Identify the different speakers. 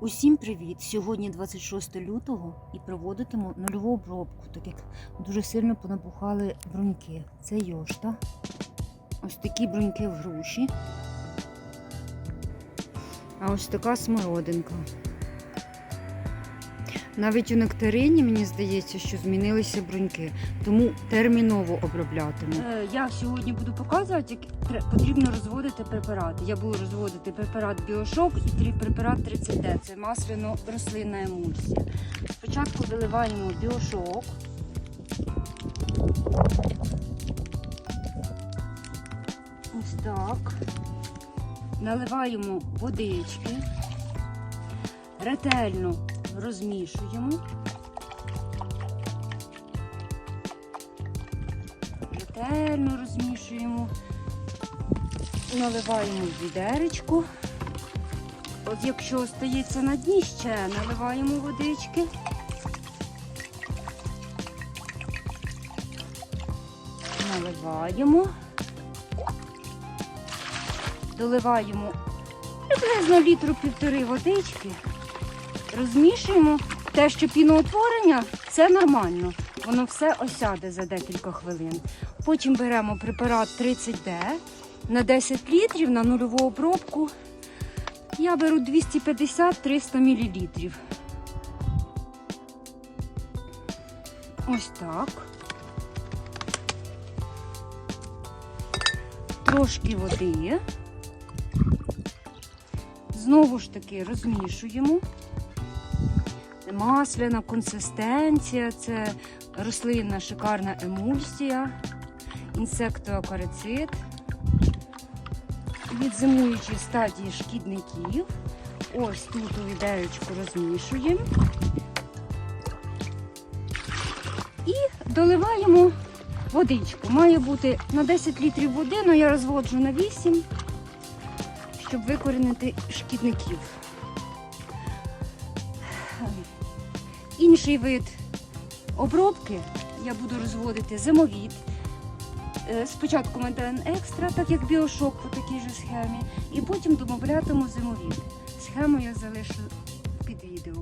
Speaker 1: Усім привіт! Сьогодні 26 лютого і проводитиму нульову обробку, так як дуже сильно понабухали бруньки. Це йошта. Ось такі бруньки в груші. А ось така смородинка. Навіть у нектарині, мені здається, що змінилися бруньки, тому терміново оброблятиму.
Speaker 2: Е, Я сьогодні буду показувати, як потрібно розводити препарати. Я буду розводити препарат Біошок і препарат 30D. Це масляно-рослинна емульсія. Спочатку виливаємо біошок. Ось так. Наливаємо водички. Ретельно розмішуємо. ретельно розмішуємо, наливаємо в відеречко. От якщо остається на дні, ще наливаємо водички. Наливаємо. Доливаємо приблизно літру півтори водички. Розмішуємо те, що піноутворення, це нормально. Воно все осяде за декілька хвилин. Потім беремо препарат 30D на 10 літрів на нульову обробку. Я беру 250-300 мл. Ось так. Трошки води. Знову ж таки розмішуємо. Масляна консистенція, це рослинна шикарна емульсія, інсектоакарицид, від зимуючої стадії шкідників. Ось тут у відеречку розмішуємо. І доливаємо водичку. Має бути на 10 літрів води, але я розводжу на 8, щоб викорінити шкідників. Інший вид обробки я буду розводити зимовід. Е, Спочатку метан екстра, так як біошок по такій же схемі, і потім домовлятиму зимовід. Схему я залишу під відео.